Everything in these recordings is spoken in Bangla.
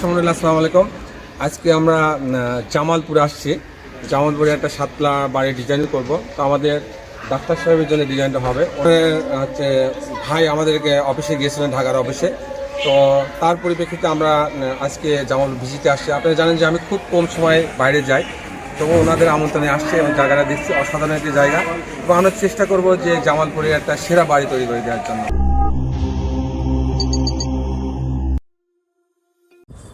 সামনুল্লাহ আসসালামু আলাইকুম। আজকে আমরা জামালপুরে আসছি। জামালপুরে একটা সাতলা বাড়ি ডিজাইন করব। তো আমাদের ডাক্তার সাহেবের জন্য ডিজাইনটা হবে। হচ্ছে, ভাই আমাদেরকে অফিসে গিয়েছিলেন, ঢাকার অফিসে তো তার পরিপ্রেক্ষিতে আমরা আজকে জামাল ভিজিটে আসছি। আপনারা জানেন যে আমি খুব কম সময় বাইরে যাই। তো ওনাদের আমন্ত্রণে আসছে এবং জায়গাটা দেখছি। অসাধারণ একটি জায়গা। এবং আমরা চেষ্টা করব যে জামালপুরে একটা সেরা বাড়ি তৈরি করে দেওয়ার জন্য।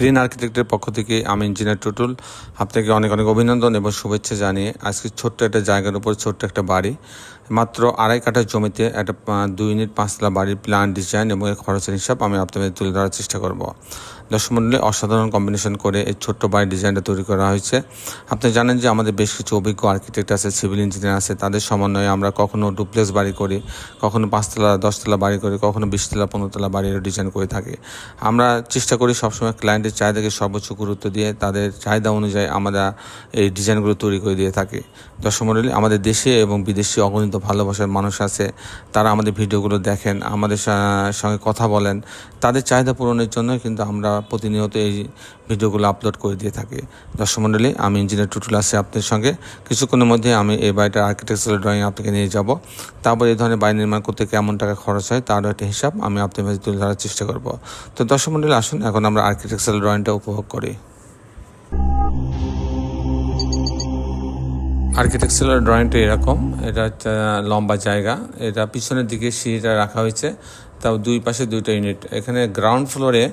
গ্রিন আর্কিটেক্টের পক্ষ থেকে আমি ইঞ্জিনিয়ার টুটুল আপনাকে অনেক অনেক অভিনন্দন এবং শুভেচ্ছা জানিয়ে আজকে ছোট্ট একটা জায়গার উপর ছোট্ট একটা বাড়ি, মাত্র আড়াই কাঠা জমিতে একটা দুই ইউনিট পাঁচতলা বাড়ির প্ল্যান ডিজাইন এবং এর খরচের হিসাব আমি আপনাদের তুলে ধরার চেষ্টা করব। দর্শক মণ্ডলী অসাধারণ কম্বিনেশন করে এই ছোট্ট বাড়ির ডিজাইনটা তৈরি করা হয়েছে। আপনি জানেন যে আমাদের বেশ কিছু অভিজ্ঞ আর্কিটেক্ট আছে সিভিল ইঞ্জিনিয়ার আছে, তাদের সমন্বয়ে আমরা কখনো ডুপ্লেক্স বাড়ি করি, কখনো পাঁচতলা, দশতলা বাড়ি করি, কখনো বিশতলা, পনেরোতলা বাড়ির ডিজাইন করে থাকি। আমরা চেষ্টা করি সবসময় ক্লায়েন্টের চাহিদাকে সর্বোচ্চ গুরুত্ব দিয়ে তাদের চাহিদা অনুযায়ী আমরা এই ডিজাইনগুলো তৈরি করে দিয়ে থাকি। দর্শক মণ্ডলী, আমাদের দেশে এবং বিদেশে অগণিত ভালোবাসার মানুষ আছে। তারা আমাদের ভিডিওগুলো দেখেন, আমাদের সঙ্গে কথা বলেন। তাদের চাহিদা পূরণের জন্য কিন্তু আমরা প্রতিনিয়ত এই ভিডিওগুলো আপলোড করে দিয়ে থাকি। দর্শক মণ্ডলী, আমি ইঞ্জিনিয়ার টুটুল আছি আপনাদের সঙ্গে। কিছুক্ষণের মধ্যে আমি এই বাড়িটার আর্কিটেকচারাল ড্রয়িং আপনাকে নিয়ে যাব। তারপর এই ধরনের বাড়ি নির্মাণ করতে কেমন টাকা খরচ হয় তারও একটা হিসাব আমি আপনাদের মাঝে তুলে ধরার চেষ্টা করব। তো দর্শক মণ্ডলী, আসুন, এখন আমরা আর্কিটেকচারাল ড্রয়িংটা উপভোগ করে। আর্কিটেকচারাল ড্রয়িংটা এরকম। এটা হচ্ছে লম্বা জায়গা। এটা পিছনের দিকে সিঁড়িটা রাখা হয়েছে। তাও দুই পাশে দুইটা ইউনিট। এখানে গ্রাউন্ড ফ্লোরে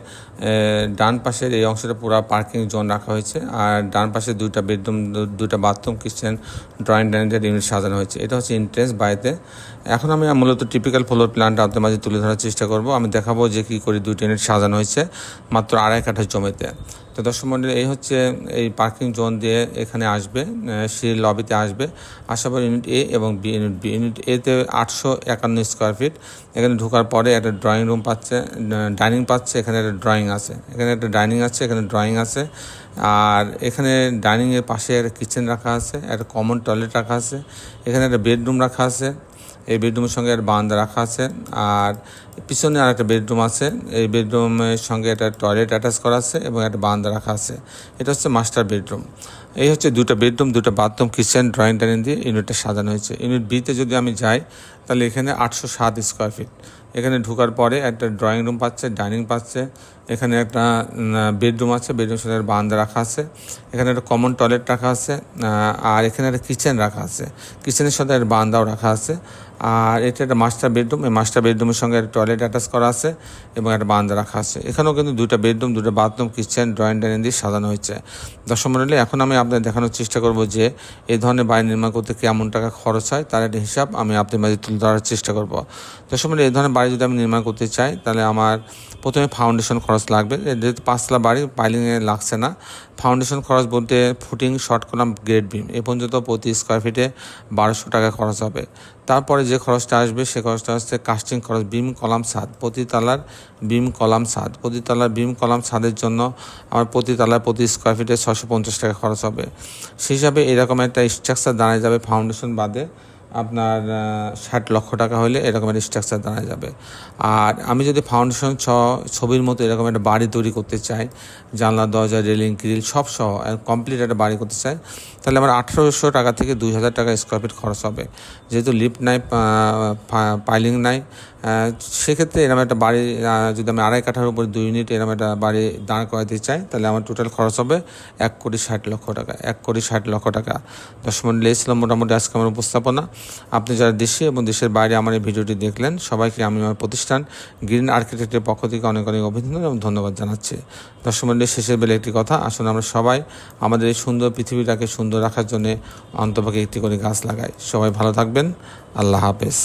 ডান পাশের এই অংশটা পুরো পার্কিং জোন রাখা হয়েছে আর ডান পাশে দুইটা বেডরুম দুইটা বাথরুম কিচেন ড্রয়িং ডাইনিংয়ের ইউনিট সাজানো হয়েছে। এটা হচ্ছে এন্ট্রেন্স বাড়িতে এখন আমি মূলত টিপিক্যাল ফ্লোর প্ল্যানটা আপনাদের মাঝে তুলে ধরার চেষ্টা করব। আমি দেখাবো যে কী করে দুইটা ইউনিট সাজানো হয়েছে মাত্র আড়াই কাঠা জমিতে। তো দর্শক মন্ডলী, এই হচ্ছে এই পার্কিং জোন দিয়ে এখানে আসবে সিঁড়ির লবিতে আসবে। আসার পর ইউনিট এ এবং বি ইউনিট বি ইউনিট এতে আটশো একান্ন স্কোয়ার ফিট এখানে ঢোকার পরে একটা ড্রয়িং রুম পাচ্ছে ডাইনিং পাচ্ছে, এখানে একটা ড্রয়িং আছে। এখানে একটা ডাইনিং আছে, এখানে ড্রয়িং আছে। আর এখানে ডাইনিংয়ের পাশে একটা কিচেন রাখা আছে, একটা কমন টয়লেট রাখা আছে। এখানে একটা বেডরুম রাখা আছে, এই বেডরুমের সঙ্গে একটা বারান্দা রাখা আছে। আর পিছনে আর একটা বেডরুম আছে, এই বেডরুমের সঙ্গে একটা টয়লেট অ্যাটাচ করা আছে এবং একটা বারান্দা রাখা আছে। এটা হচ্ছে মাস্টার বেডরুম এই হচ্ছে দুটো বেডরুম দুটো বাথরুম কিচেন ড্রয়িং ডাইনিং দিয়ে ইউনিটটা সাজানো হয়েছে। ইউনিট বিতে যদি আমি যাই তাহলে এখানে আটশো সাত স্কোয়ার ফিট এখানে ঢোকার পরে একটা ড্রয়িং রুম পাচ্ছে ডাইনিং পাচ্ছে। এখানে একটা বেডরুম আছে বেডরুম সাথে বারান্দা রাখা আছে। এখানে একটা কমন টয়লেট রাখা আছে আর এখানে একটা কিচেন রাখা আছে। কিচেনের সাথে একটা বারান্দাও রাখা আছে। আর এটা একটা মাস্টার বেডরুম এই মাস্টার বেডরুমের সঙ্গে একটা টয়লেট অ্যাটাচ করা আছে এবং একটা বারান্দা রাখা আছে। এখানেও কিন্তু দুইটা বেডরুম দুটো বাথরুম কিচেন ড্রয়িং ডাইনিং দিয়ে সাজানো হয়েছে। দর্শক মন্ডলী, এখন আমি আপনাদের দেখানোর চেষ্টা করব যে এই ধরনের বাড়ি নির্মাণ করতে কেমন টাকা খরচ হয়, তার একটা হিসাব আমি আপনাদের মাঝে তুলে ধরার চেষ্টা করব। দর্শক সময় এই ধরনের বাড়ি যদি আমি নির্মাণ করতে চাই, তাহলে আমার প্রথমে ফাউন্ডেশন খরচ লাগবে। যেহেতু পাঁচতলা বাড়ি পাইলিংয়ে লাগছে না। ফাউন্ডেশন খরচ বলতে footing short column grade beam এ পর্যন্ত প্রতি স্কোয়ার ফিটে বারোশো টাকা খরচ হবে। তারপরে যে খরচটা আসবে, সে খরচটা হচ্ছে কাস্টিং খরচ বিম কলাম ছাদ প্রতি তলার বিম কলাম ছাদ প্রতি তলার বিম কলাম ছাদের জন্য আমার প্রতি তলায় প্রতি স্কোয়ার ফিটে ছশো পঞ্চাশ টাকা খরচ হবে। সেই হিসাবে এরকম একটা স্ট্রাকচার দাঁড়ায় যাবে ফাউন্ডেশন বাদে। আপনার ষাট লক্ষ টাকা হলে এরকম একটা স্ট্রাকচার দাঁড়ায় যাবে। আর আমি যদি ফাউন্ডেশন ছ ছবির মতো এরকম একটা বাড়ি তৈরি করতে চাই, জানলা, দরজা রেলিং গ্রিল সব সহ কমপ্লিট একটা বাড়ি করতে চাই, তাহলে আমার আঠেরোশো টাকা থেকে দুই হাজার টাকা স্কোয়ার ফিট খরচ হবে। যেহেতু লিফট নাই পাইলিং নাই সেক্ষেত্রে এরকম একটা বাড়ি যদি আমি আড়াই কাঠার উপরে দুই ইউনিট এরকম একটা বাড়ি দাঁড় করাতে চাই, তাহলে আমার টোটাল খরচ হবে এক কোটি ষাট লক্ষ টাকা, এক কোটি ষাট লক্ষ টাকা। দশ মিনিট লেগেছিলাম মোটামুটি আজকে আমার উপস্থাপনা। আপনি যারা দেশে এবং দেশের বাইরে আমার এই ভিডিওটি দেখলেন, সবাইকে আমি আমার প্রতিষ্ঠান গ্রিন আর্কিটেক্টের পক্ষ থেকে অনেক অনেক অভিনন্দন এবং ধন্যবাদ জানাচ্ছি। দর্শক মন্ডলের শেষের বেলে একটি কথা, আসুন আমরা সবাই আমাদের এই সুন্দর পৃথিবীটাকে সুন্দর রাখার জন্য অন্তপাকে একটি করে গাছ লাগাই। সবাই ভালো থাকবেন, আল্লাহ হাফেজ।